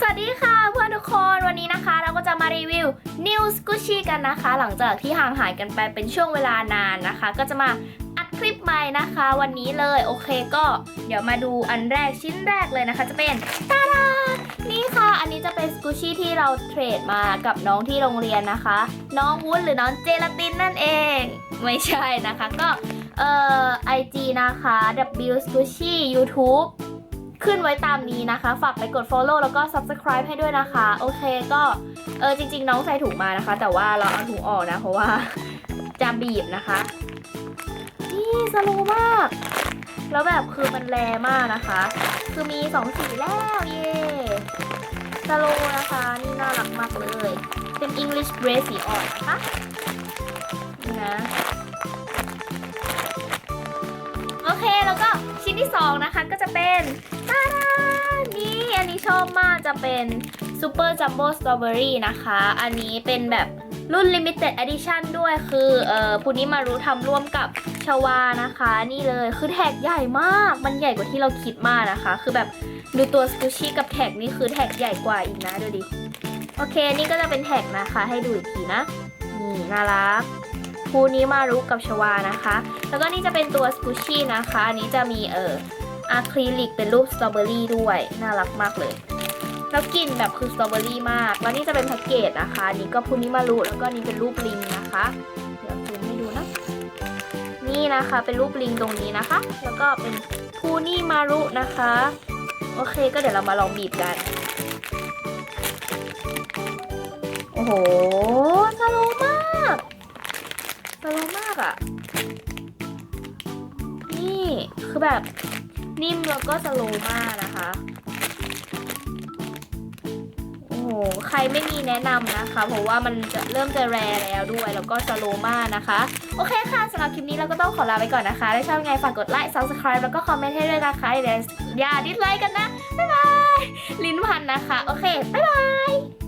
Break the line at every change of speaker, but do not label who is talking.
สวัสดีค่ะเพื่อนทุกคนวันนี้นะคะ เราก็จะมารีวิว New Squishy กันนะคะ หลังจากที่ห่างหายกันไปเป็นช่วงเวลานานนะคะ ก็จะมาอัดคลิปใหม่นะคะ วันนี้เลยโอเคก็เดี๋ยวมาดูอันแรกชิ้นแรกเลยนะคะ จะเป็นตาดานี่ค่ะ อันนี้จะเป็นสกูชี่ที่เราเทรดมากับน้องที่โรงเรียนนะคะ น้องวุ้นหรือน้องเจลาตินนั่นเอง ไม่ใช่นะคะก็เอ่อ IG นะคะ W Squishy YouTube ขึ้นไว้ตามนี้นะคะ ฝากไปกด follow แล้วก็ subscribe ให้ด้วยนะคะ โอเคก็เออจริง ๆ น้องใส่ถุงมานะคะ แต่ว่าเราเอาถุงออกนะ เพราะว่าจะบีบนะคะ นี่สโลว์มาก แล้วแบบคือมันแรงมากนะคะ คือมีสองสีแล้ว เย่สโลว์นะคะ นี่น่ารักมากเลย เป็น English Brace สีอ่อนนะคะนี่นะ ชอบมากจะเป็น Super Jumbo Strawberry นะคะ อันนี้เป็นแบบรุ่น Limited Edition ด้วยคือเอ่อพูนี้มารู้ทำร่วมกับชวานะคะ นี่เลยคือแท็กใหญ่มาก มันใหญ่กว่าที่เราคิดมากนะคะ คือแบบดูตัวสกูชี่กับแท็กนี่คือแท็กใหญ่กว่าอีกนะดูดิ โอเคนี่ก็จะเป็นแท็กนะคะ ให้ดูอีกทีนะ นี่น่ารักคูนี้มารุกับชวานะคะ แล้วก็นี่จะเป็นตัวสกูชี่นะคะ อันนี้จะมีเอ่อ อะคริลิกเป็นรูปสตรอเบอรี่ด้วย น่ารักมากเลย แล้วกลิ่นแบบคือสตรอเบอรี่มาก แล้วนี่จะเป็นแพ็กเกจนะคะนนี้ก็พูนิมารุแล้วก็นี่เป็นรูปลิงนะคะ เดี๋ยวซูมให้ดูนะ นี่นะคะเป็นรูปลิงตรงนี้นะคะ แล้วก็เป็นพูนิมารุนะคะ โอเคก็เดี๋ยวเรามาลองบีบกัน โอ้โหสโลมากสโลมากอะ่ะ นี่คือแบบ นิ่มแล้วก็สโลว์มากนะคะ โอ้โห ใครไม่มีแนะนำนะคะ เพราะว่ามันจะเริ่มจะแรแล้วด้วย แล้วก็สโลว์มากนะคะ โอเคค่ะสำหรับคลิปนี้เราก็ต้องขอลาไปก่อนนะคะถ้าชอบยังไงฝากกดไลค์ subscribe แล้วก็คอมเมนต์ให้ด้วยนะคะอย่าอย่าดิสไลค์กันนะ บ๊ายบาย ลิ้นพันนะคะ โอเค บ๊ายบาย